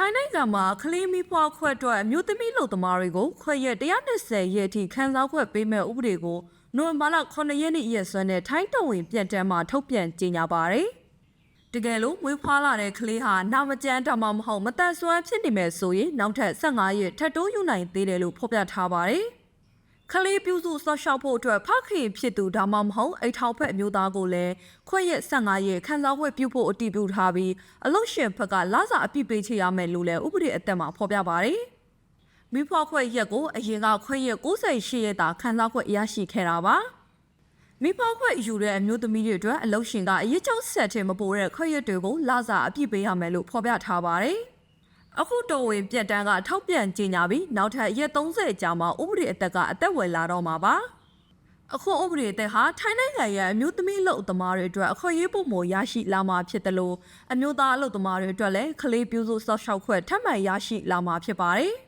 ထိုင်းနိုင်ငံမှာကလေးမီဖွားခွက်အတွက်အမျိုးသမီးလူသမားတွေကိုခွက်ရက်120ရက်အထိခန်းစားခွက်ပေးမဲ့ဥပဒေကိုနိုဝင်ဘာလ9ရက်နေ့ရက်စွဲနဲ့ထိုင်းတော်ဝင်ပြန်တမ်းမှာထုတ်ပြန်ကြေညာပါတယ်။တကယ်လို့မွေးဖွားလာတဲ့ကလေးဟာနာမကျန်းဒါမှမဟုတ်မတန်ဆွမ်းဖြစ်နေမယ်ဆိုရင်နောက်ထပ်15ရက်ထပ်တိုးယူနိုင်သေးတယ်လို့ဖော်ပြထားပါတယ်။ ခလေးပြုစုဆော့ရှောက်ဖို့အတွက်ဖခင်ဖြစ်သူဒါမှမဟုတ်အိတ်ထောက်ဖက်အမျိုးသားကိုလည်းခွင့်ရ15ရက်ခန်းစားခွင့်ပြုဖို့အတည်ပြုထားပြီးအလုတ်ရှင်ဘက်ကလစာအပြည့်ပေးချေရမယ်လို့လည်းဥပဒေအသက်မှာဖော်ပြပါတယ်။မိဖွားခွင့်ရက်ကိုအရင်ကခွင့်ရ68ရက်တာခန်းစားခွင့်ရရှိခဲ့တာပါ။မိဖွားခွင့်ယူတဲ့အမျိုးသမီးတွေအတွက်အလုတ်ရှင်ကအရေးချုပ်ဆက်တင်မပိုးတဲ့ခွင့်ရတွေကိုလစာအပြည့်ပေးရမယ်လို့ဖော်ပြထားပါတယ်။ အခုတော်ဝင်ပြက်တန်းကထောက်ပြန်ကြေညာပြီးနောက်ထပ်ရက်30ကြာမှဥပဒေအသက်က အသက်ဝယ်လာတော့မှာပါအခုဥပဒေအသက်ဟာထိုင်းနိုင်ငံရဲ့အမျိုးသမီးအလုပ်သမားတွေအတွက်အခွင့်အရေးပုံမရရှိလာမှာဖြစ်တယ်လို့အမျိုးသားအလုပ်သမားတွေအတွက်လည်းကလေးပြုစုဆော့ရှောက်ခွက်ထပ်မံရရှိလာမှာဖြစ်ပါတယ်။